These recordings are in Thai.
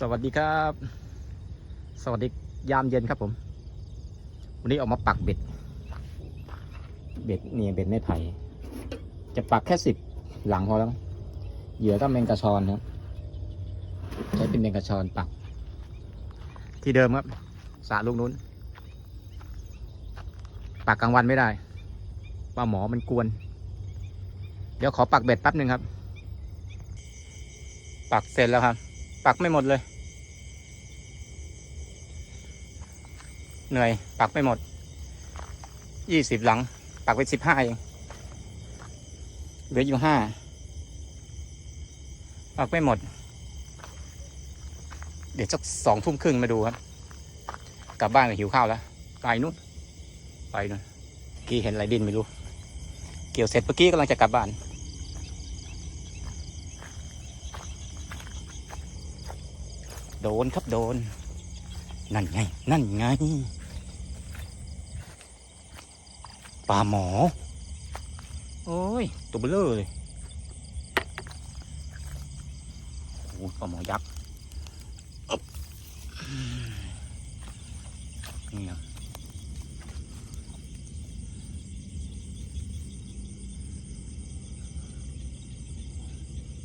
สวัสดีครับ สวัสดียามเย็นครับผม วันนี้ออกมาปักเบ็ด เบ็ดเนี่ยเบ็ดไม่ไผ่จะปักแค่สิบหลังพอแล้ว เหยื่อก็แมงกะชอนครับ ใช้เป็นแมงกะชอนปัก ที่เดิมครับสระลูกนู้น ปักกลางวันไม่ได้ปลาหมอมันกวน เดี๋ยวขอปักเบ็ดแป๊บหนึ่งครับ ปักเสร็จแล้วครับ ปักไม่หมดเลย เหนื่อย ปักไม่หมด ยี่สิบหลัง ปักไปสิบห้าเองเหลืออยู่ห้าปักไม่หมด เดี๋ยวสักสองทุ่มครึ่งมาดูครับ กลับบ้านก็หิวข้าวแล้วไปนู่นไปนู่นเมื่อกี้เห็นอะไรดินไม่รู้ เกี่ยวเสร็จเมื่อกี้กำลังจะกลับบ้าน โดนครับโดน นั่นไง นั่นไงปลาหมอ โอ้ย ตัวเบลอเลยโอ้ปลาหมอยักษ์อึ๊บนี่ครับ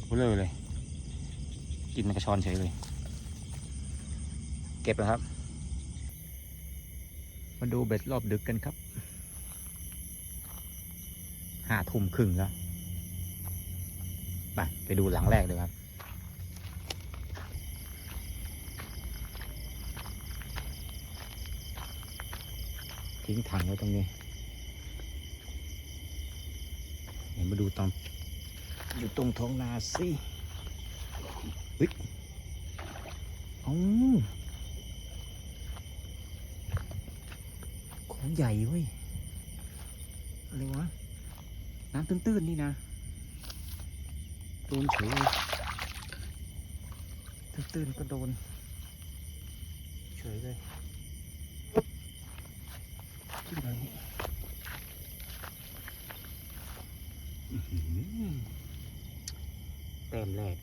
เบลอเลย กินมันกระชอนเฉยเลย เก็บแล้วครับ มาดูเบ็ดรอบดึกกันครับห้าทุ่มครึ่งแล้วไปไปดูหลังแรกเลยครับทิ้งถังไว้ตรงนี้เห็นมาดูตอนอยู่ตรงท้องนาสิเฮ้ยอ๋อ ของใหญ่เว้ย อะไรวะ น้ำตื้นๆนี่นะโดนเฉยตื้นๆก็โดน เฉยเลยขึ้นมานี่อื้อหือแต้มแรก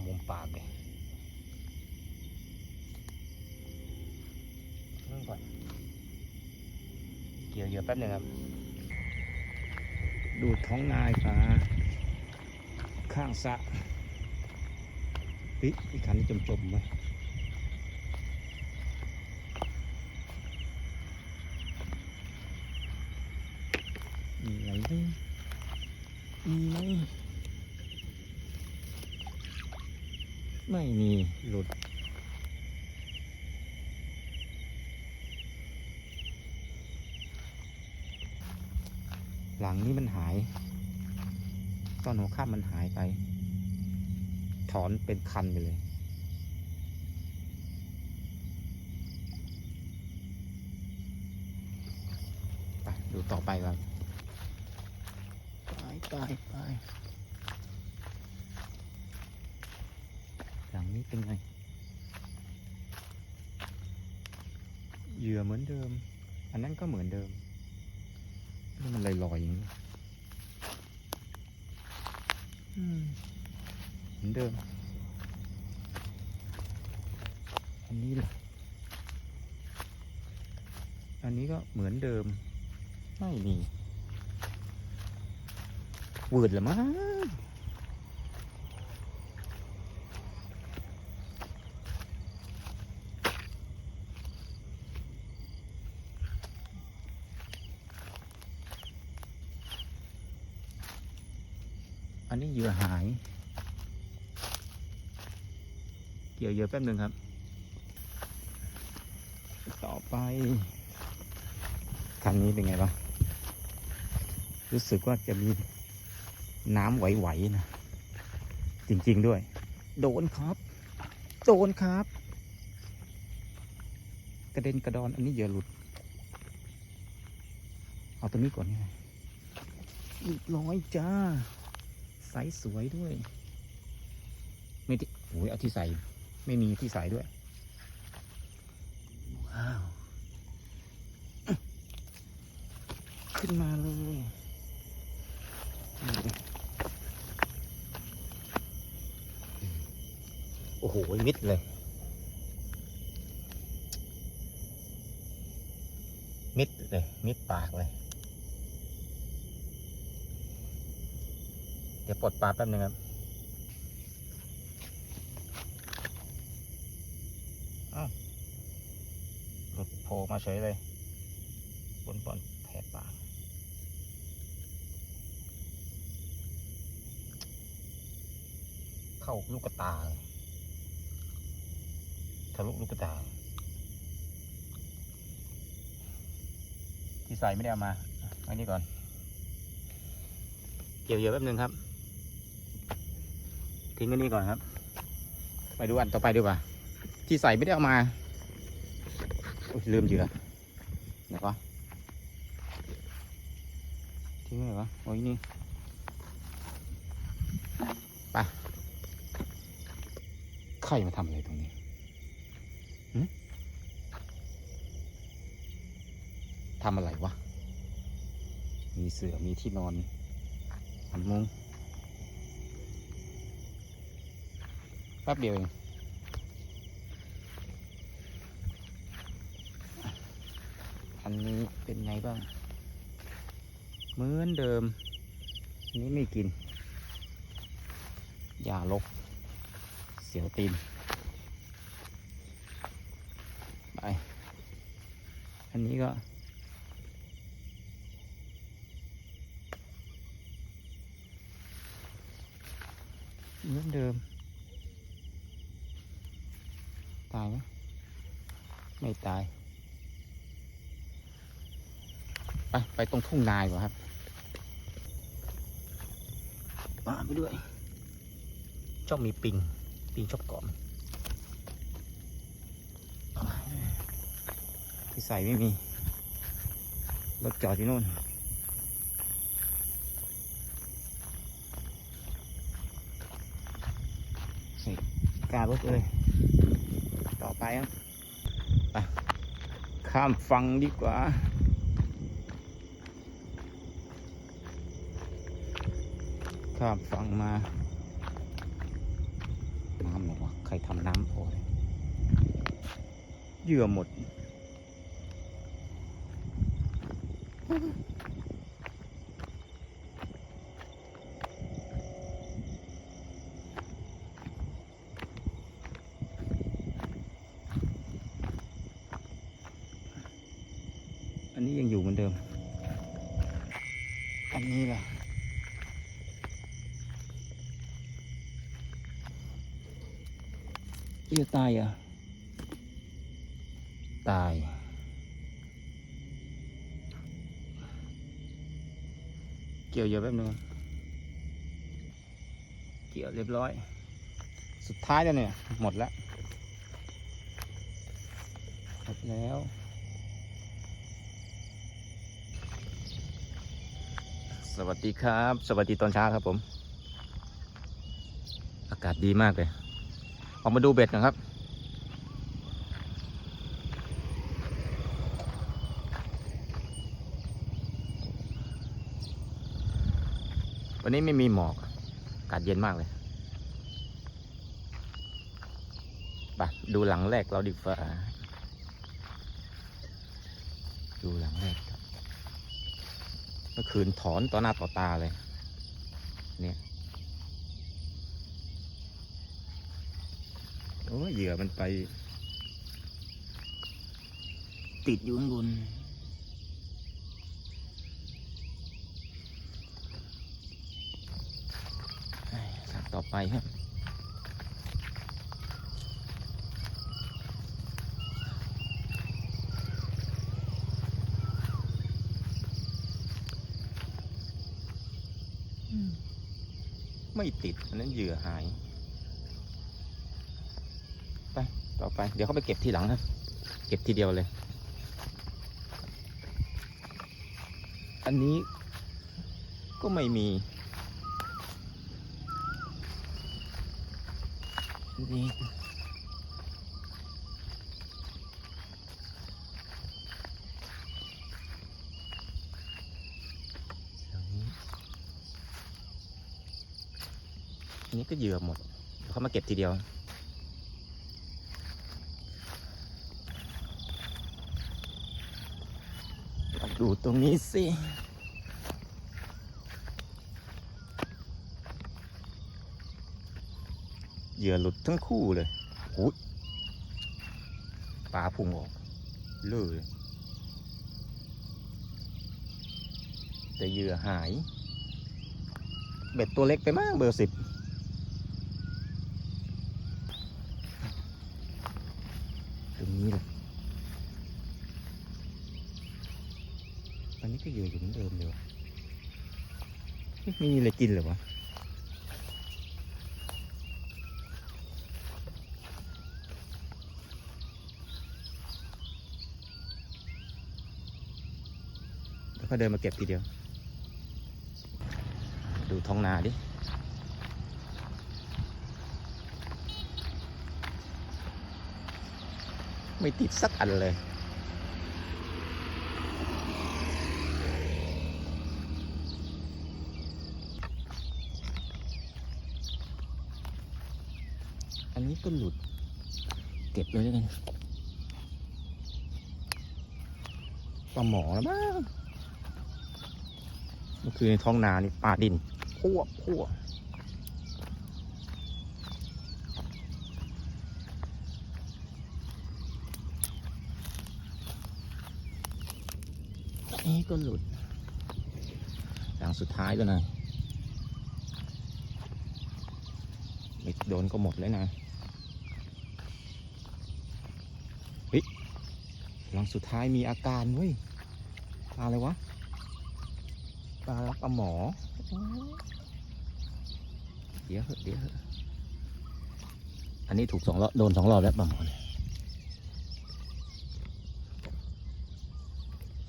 ามุมปากเลยนั่งก่อน เกี่ยวเยอะแป๊บหนึงครับ ดูดท้องนายปลาข้างสระปิ๊อีกคันนี้จมจมๆไหมมีอะไรไหมมีไหม ไม่มีหลุด หลังนี้มันหาย ตอนหัวข้ามมันหายไป ถอนเป็นคันไปเลยไปดูต่อไปครับไปไปไป หลัง นี้เป็นไง เหยื่อเหมือนเดิม อันนั้นก็เหมือนเดิมนี่มันลอยๆอย่างนี้เหมือนเดิม อันนี้ล่ะอันนี้ก็เหมือนเดิม ไม่มีวืดหรือมั้ง อันนี้เหยื่อหาย เกี่ยวเหยื่อแป๊บหนึ่งครับ ต่อไปคันนี้เป็นไงบ้างรู้สึกว่าจะมีน้ำไหวๆนะ จริง ๆด้วย โดนครับ โดนครับ กระเด็นกระดอน อันนี้เหยื่อหลุด เอาตัวนี้ก่อนนี่ไงเรียร้อยจ้า ไซส์สวยด้วยไม่ที่โอ้ยเอาที่ใส่ไม่มีที่ใส่ด้วยอ้าว ขึ้นมาเลยโอ้โห มิดเลย มิดเลย มิดปากเลย ดี๋ยวปลดปลาแป๊บนึงครับหลุดโผล่มาเฉยเลย บนบอลแผลปาเข้าลูกกระตายทะลุลูกกระตา ที่ใส่ไม่ได้เอามาไว้นี่ก่อน เกี่ยวเยอะแป๊บนึงครับ ทิ้งไว้นี่ก่อนครับ ไปดูอันต่อไปดีกว่า ที่ใส่ไม่ได้เอามาอุ๊ยลืมเหยื่อไหนวะทิ้งไว้ไหนวะโอ้ยนี่ไปใครมาทำอะไรตรงนี้หึทำอะไรวะ มีเสือมีที่นอนมีมุ้ง ป๊บเดียวเองอันนี้เป็นไงบ้าง เหมือนเดิมนนี้ไม่กิน อย่าลก เสียวตีน ไป อันนี้ก็เหมือนเดิม ตายไหมไม่ตาย ไป ไปตรงทุ่งนาดีกว่าครับมาไปด้วยชอบมีปิง ปิงชอบเกาะมันที่ใส่ไม่มี รถจอดอยู่นู่นใส่การถเลย ต่อไปครับไปข้ามฝั่งดีกว่า ข้ามฝั่งมาน้ำหรอวะใครทำน้ำพอเลยเหยื่อหมด อันนี้ยังอยู่เหมือนเดิม อันนี้ล่ะ เหยื่ตายอะ ตาย เกี่ยวเยอะแป๊บนึงเกี่ยวเรียบร้อย สุดท้ายแล้วเนี่ย หมดแล้วหมดแล้วสวัสดีครับ สวัสดีตอนเช้าครับผม อากาศดีมากเลย ออกมาดูเบ็ดกันครับ วันนี้ไม่มีหมอก อากาศเย็นมากเลยไปดูหลังแรกเราดีกว่าดูหลังแรกเมื่อคืนถอนต่อหน้าต่อตาเลย เนี่ย โอ้ยเหยื่อมันไป ติดอยู่ข้างบนเอ้ยหลังต่อไปครับไม่ติดอันนั้นเหยื่อหาย ต่อไป เดี๋ยวเขาไปเก็บทีหลังนะ เก็บทีเดียวเลย อันนี้ก็ไม่มี นี่นี่ก็เหยื่อหมด เขามาเก็บทีเดียว ดูตรงนี้สิ เหยื่อหลุดทั้งคู่เลยหูยปลาพุ่งออกเลยแต่เหยื่อหาย เบ็ดตัวเล็กไปมากเบอร์สิบตรงนี้เลย อันนี้ ก็เหยื่อยู่เหมือนเดิมเลยวะไม่มีอะไรกินหรอวะแล้วก็เดินมาเก็บทีเดียว ดูท้องนาดิไม่ติดสักอันเลย ก็หลุด เก็บเลยแล้วกันปลาหมอแล้วมั้งเมื่อคืนในท้องนานี่ปลาดินพั่วพั่วอันนี้ก็หลุดหลังสุดท้ายแล้วนะไม่โดนก็หมดเลยนะ เฮ้ย หลังสุดท้ายมีอาการเว้ยปลาอะไรวะปลาปลาหมอ เดี๋ยวเดี๋ยวอะอันนี้ถูกสองรอบโดนสองรอบแล้วปลาหมอเนี่ย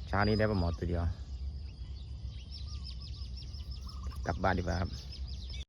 เช้านี้ได้ปลาหมอตัวเดียว กลับบ้านดีกว่าครับ